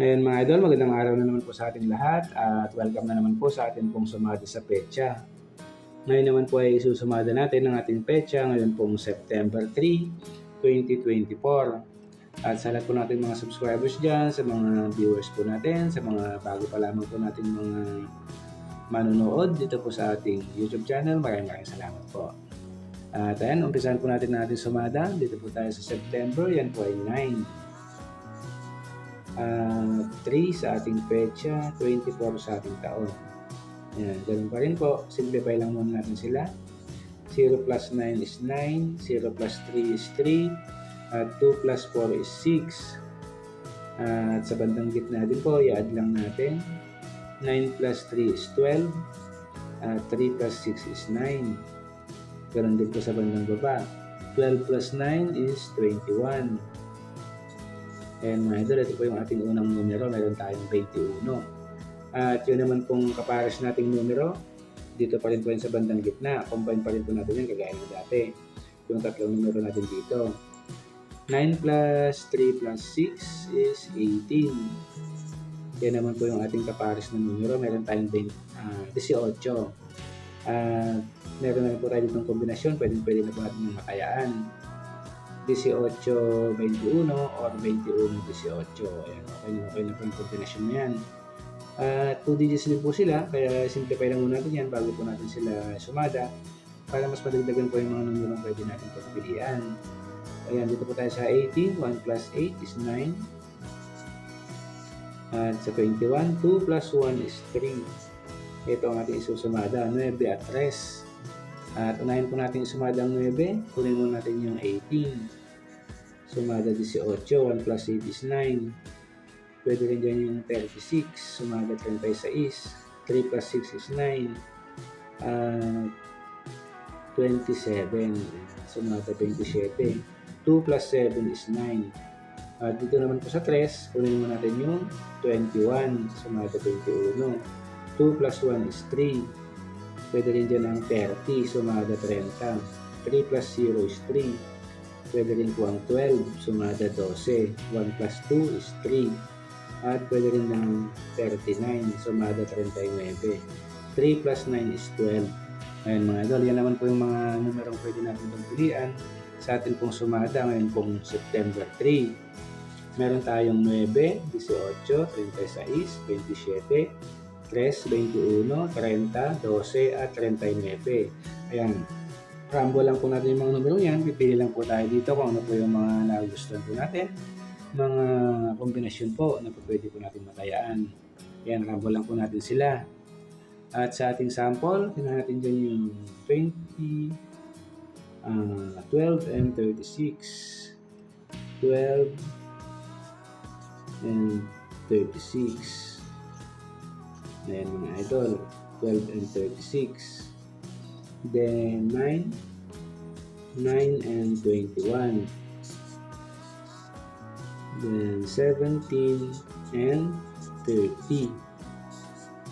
Ngayon mga idol, magandang araw na naman po sa ating lahat at welcome na naman po sa ating pong sumada sa pecha. Ngayon naman po ay susumada natin ang ating pecha ngayon pong September 3, 2024. At sa lahat po natin mga subscribers dyan, sa mga viewers po natin, sa mga bago pa lamang po natin mga manonood dito po sa ating YouTube channel, maraming maraming salamat po. At ayan, umpisahan po natin natin sumada. Dito po tayo sa September, yan po ay 9 uh, 3 sa ating pecha, 24 sa ating taon. Yan, ganun pa rin po. Simplify lang muna natin sila. 0 plus 9 is 9, 0 plus 3 is 3, at 2 plus 4 is 6. at sa bandang gitna din po, i-add lang natin. 9 plus 3 is 12, at 3 plus 6 is 9. Ganun din po sa bandang baba. 12 plus 9 is 21. And mga idol, ito po yung ating unang numero. Meron tayong 21. At yun naman pong kapares nating numero, dito pa rin po yun sa bandang gitna. Combine pa rin po natin yun kagaya ng dati. Yung tatlong numero natin dito. 9 plus 3 plus 6 is 18. Yan naman po yung ating kapares na numero. Meron tayong 20, uh, 18. At uh, meron na po tayo ditong kombinasyon. Pwede, pwede na po natin yung makayaan. 18-21 or 21-18. Ayan, okay na okay na po yung combination na yan. Uh, 2 digits din po sila, kaya simplify lang muna natin yan bago po natin sila sumada para mas madagdagan po yung mga numero pwede natin pagpilian. Ayan, dito po tayo sa 18. 1 plus 8 is 9. At sa 21, 2 plus 1 is 3. Ito ang ating isusumada, 9 at 3. At unahin po natin sumada ang 9. Kunin mo natin yung 18. Sumada 18. 1 plus 8 is 9. Pwede rin dyan yung 36. Sumada 36. 3 plus 6 is 9. Uh, 27. Sumada 27. 2 plus 7 is 9. At dito naman po sa 3, kunin mo natin yung 21. Sumada 21. 2 plus 1 is 3. Pwede rin dyan ang 30, sumada 30. 3 plus 0 is 3. Pwede rin po ang 12, sumada 12. 1 plus 2 is 3. At pwede rin ng 39, sumada 39. 3 plus 9 is 12. Ayan mga idol, yan naman po yung mga numerong pwede natin pagpilian sa atin pong sumada ngayon pong September 3. Meron tayong 9, 18, 36, 27, 3, 21, 30, 12, at 39. Ayan. Rumble lang po natin yung mga numero yan. Pipili lang po tayo dito kung ano po yung mga nagustuhan po natin. Mga kombinasyon po na po pwede po natin matayaan. Ayan, rumble lang po natin sila. At sa ating sample, tingnan natin dyan yung 20, uh, 12, and 36. 12 and 36. Ayan mga idol. 12 and 36. Then 9. 9 and 21. Then 17 and 30.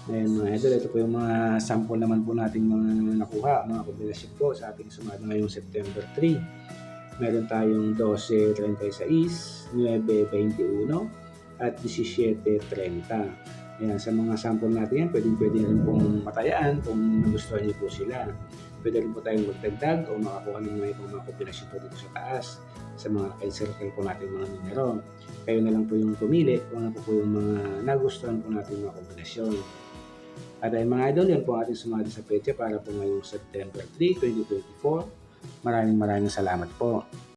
Ayan mga idol, ito po yung mga sample naman po nating mga nakuha, mga kombinasyon po sa ating sumada ngayong September 3. Meron tayong 12, 36, 9, 21, at 17, 30. Ayan, sa mga sample natin yan, pwedeng pwede rin pong matayaan kung nagustuhan niyo po sila. Pwede rin po tayong magdagdag o makakuha ng mga ibang mga kombinasyon po dito sa taas sa mga circle po natin mga numero. Kayo na lang po yung pumili kung ano po, po yung mga nagustuhan po natin mga kombinasyon. At ay mga idol, yan po ating sumali sa pecha para po ngayong September 3, 2024. Maraming maraming salamat po.